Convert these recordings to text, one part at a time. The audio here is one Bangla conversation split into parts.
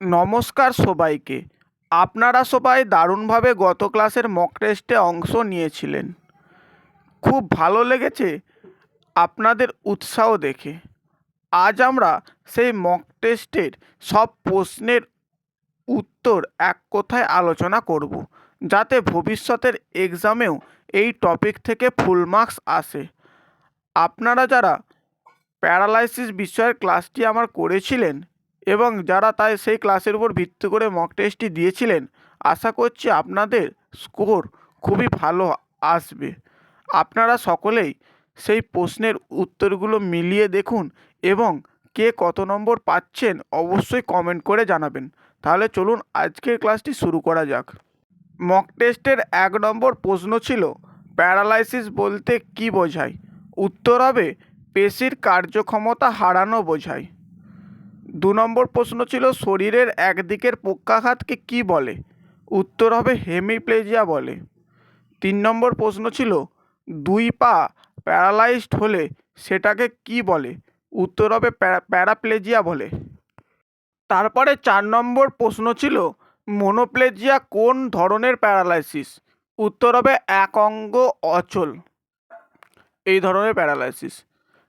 নমস্কার সবাইকে। আপনারা সবাই দারুণভাবে গত ক্লাসের মক টেস্টে অংশ নিয়েছিলেন। খুব ভালো লেগেছে আপনাদের উৎসাহ দেখে। আজ আমরা সেই মক টেস্টের সব প্রশ্নের উত্তর এক কথায় আলোচনা করব, যাতে ভবিষ্যতের এক্সামেও এই টপিক থেকে ফুল মার্কস আসে। আপনারা যারা প্যারালাইসিস বিষয়ের ক্লাসটি আমার করেছিলেন এবং যারা তাই সেই ক্লাসের উপর ভিত্তি করে মক টেস্টটি দিয়েছিলেন, আশা করছি আপনাদের স্কোর খুবই ভালো আসবে। আপনারা সকলেই সেই প্রশ্নের উত্তরগুলো মিলিয়ে দেখুন এবং কে কত নম্বর পাচ্ছেন অবশ্যই কমেন্ট করে জানাবেন। তাহলে চলুন আজকের ক্লাসটি শুরু করা যাক। মক টেস্টের এক নম্বর প্রশ্ন ছিল প্যারালাইসিস বলতে কী বোঝায়? উত্তর হবে, পেশির কার্যক্ষমতা হারানো বোঝায়। দু নম্বর প্রশ্ন ছিল, শরীরের একদিকের পক্ষাঘাতকে কী বলে? উত্তর হবে, হেমিপ্লেজিয়া বলে। তিন নম্বর প্রশ্ন ছিল, দুই পা প্যারালাইজড হলে সেটাকে কি বলে? উত্তর হবে, প্যারা- প্যারাপ্লেজিয়া বলে। তারপরে চার নম্বর প্রশ্ন ছিল, মনোপ্লেজিয়া কোন ধরনের প্যারালাইসিস? উত্তর হবে, এক অঙ্গ অচল। এই ধরনের প্যারালাইসিস।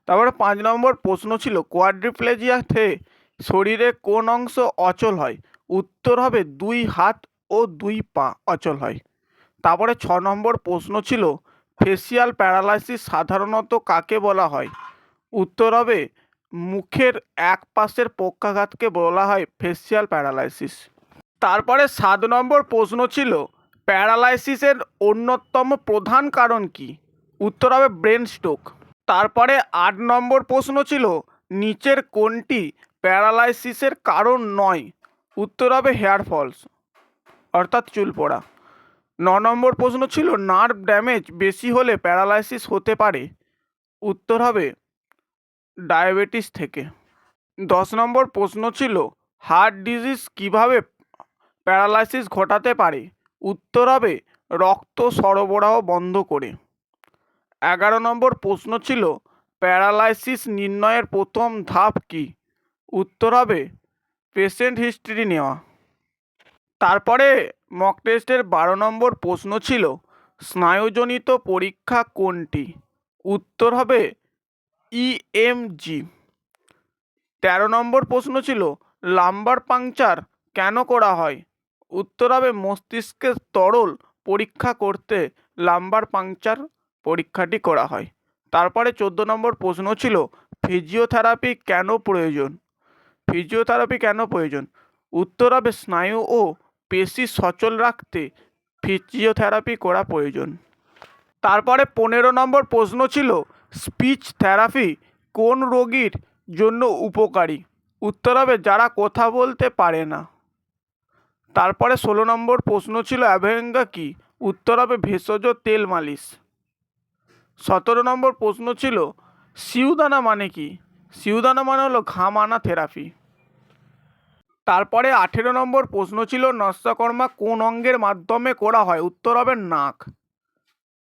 তারপরে পাঁচ নম্বর প্রশ্ন ছিল, কোয়াড্রিপ্লেজিয়াতে শরীরে কোন অংশ অচল হয়? উত্তর হবে দুই হাত ও দুই পা অচল হয়। তারপরে ছ নম্বর প্রশ্ন ছিল ফেসিয়াল প্যারালাইসিস সাধারণত কাকে বলা হয়? উত্তর হবে, মুখের এক পাশের পক্ষাঘাতকে বলা হয় ফেসিয়াল প্যারালাইসিস তারপরে সাত নম্বর প্রশ্ন ছিল প্যারালাইসিসের অন্যতম প্রধান কারণ কি? উত্তর হবে ব্রেন স্ট্রোক। তারপরে আট নম্বর প্রশ্ন ছিল, নিচের কোনটি প্যারালাইসিসের কারণ নয়, উত্তর হবে হেয়ার ফলস, অর্থাৎ চুল পড়া। ন নম্বর প্রশ্ন ছিল, নার্ভ ড্যামেজ বেশি হলে প্যারালাইসিস হতে পারে? উত্তর হবে ডায়াবেটিস থেকে। দশ নম্বর প্রশ্ন ছিল, হার্ট ডিজিজ কীভাবে প্যারালাইসিস ঘটাতে পারে? উত্তর হবে রক্ত সরবরাহ বন্ধ করে। এগারো নম্বর প্রশ্ন ছিল, প্যারালাইসিস নির্ণয়ের প্রথম ধাপ কি? উত্তর হবে পেশেন্ট হিস্ট্রি নেওয়া। তারপরে মক টেস্টের বারো নম্বর প্রশ্ন ছিল, স্নায়ুজনিত পরীক্ষা কোনটি? উত্তর হবে ইএমজি তেরো নম্বর প্রশ্ন ছিল, লাম্বার পাংচার কেন করা হয়? উত্তর হবে মস্তিষ্কের তরল পরীক্ষা করতে লাম্বার পাংচার পরীক্ষাটি করা হয়। তারপরে চোদ্দ নম্বর প্রশ্ন ছিল, ফিজিওথেরাপি কেন প্রয়োজন? ফিজিওথেরাপি কেন প্রয়োজন? উত্তর হবে স্নায়ু ও পেশি সচল রাখতে ফিজিওথেরাপি করা প্রয়োজন। তারপরে পনেরো নম্বর প্রশ্ন ছিল, স্পিচ থেরাপি কোন রোগীর জন্য উপকারী? উত্তর হবে যারা কথা বলতে পারে না। তারপরে ষোলো নম্বর প্রশ্ন ছিল, অ্যাভেঙ্গা কি? উত্তর হবে ভেষজ তেল মালিশ। সতেরো নম্বর প্রশ্ন ছিল, সিউদানা মানে কি? সিউদানা মানে হলো ঘাম আনা থেরাপি। তারপরে আঠেরো নম্বর প্রশ্ন ছিল নস্যকর্মা কোন অঙ্গের মাধ্যমে করা হয়? উত্তর হবে নাক।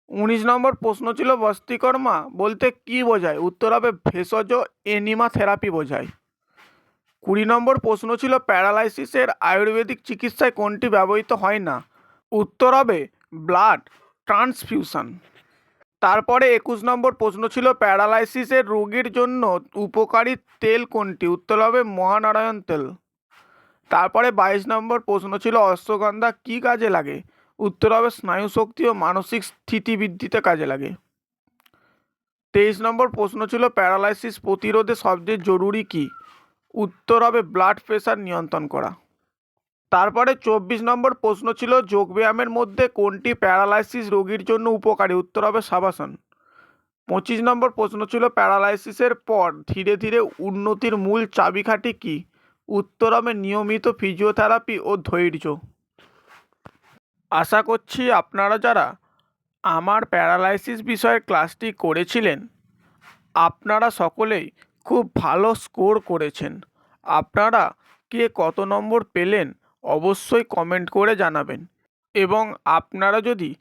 উনিশ নম্বর প্রশ্ন ছিল, বস্তিকর্মা বলতে কি বোঝায়? উত্তর হবে, ভেষজ এনিমা থেরাপি বোঝায়। কুড়ি নম্বর প্রশ্ন ছিল, প্যারালাইসিসের আয়ুর্বেদিক চিকিৎসায় কোনটি ব্যবহৃত হয় না? উত্তর হবে, ব্লাড ট্রান্সফিউশন। তারপরে একুশ নম্বর প্রশ্ন ছিল, প্যারালাইসিসের রোগীর জন্য উপকারী তেল কোনটি? উত্তর হবে মহানারায়ণ তেল। তারপরে বাইশ নম্বর প্রশ্ন ছিল, অশ্বগন্ধা কী কাজে লাগে? উত্তর হবে স্নায়ু শক্তি ও মানসিক স্থিতি বৃদ্ধিতে কাজে লাগে। তেইশ নম্বর প্রশ্ন ছিল, প্যারালাইসিস প্রতিরোধে সবচেয়ে জরুরি কী? উত্তর হবে, ব্লাড প্রেশার নিয়ন্ত্রণ করা। তারপরে চব্বিশ নম্বর প্রশ্ন ছিল, যোগব্যায়ামের মধ্যে কোনটি প্যারালাইসিস রোগীর জন্য উপকারী? উত্তর হবে সাবাসন। পঁচিশ নম্বর প্রশ্ন ছিল, প্যারালাইসিসের পর ধীরে ধীরে উন্নতির মূল চাবিকাঠি কী? উত্তর হবে নিয়মিত ফিজিওথেরাপি ও ধৈর্য। আশা করছি আপনারা যারা আমার প্যারালাইসিস বিষয়ের ক্লাসটি করেছিলেন, আপনারা সকলেই খুব ভালো স্কোর করেছেন। আপনারা কে কত নম্বর পেলেন অবশ্যই কমেন্ট করে জানাবেন। এবং আপনারা যদি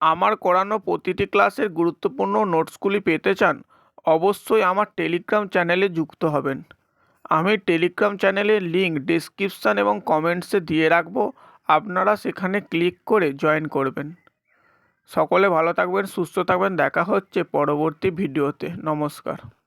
আমার করানো প্রতিটি ক্লাসের গুরুত্বপূর্ণ নোটসগুলি পেতে চান, অবশ্যই আমার টেলিগ্রাম চ্যানেলে যুক্ত হবেন। আমি টেলিগ্রাম চ্যানেলের লিঙ্ক ডিসক্রিপশান এবং কমেন্টসে দিয়ে রাখব। আপনারা সেখানে ক্লিক করে জয়েন করবেন। সকলে ভালো থাকবেন, সুস্থ থাকবেন। দেখা হচ্ছে পরবর্তী ভিডিওতে নমস্কার।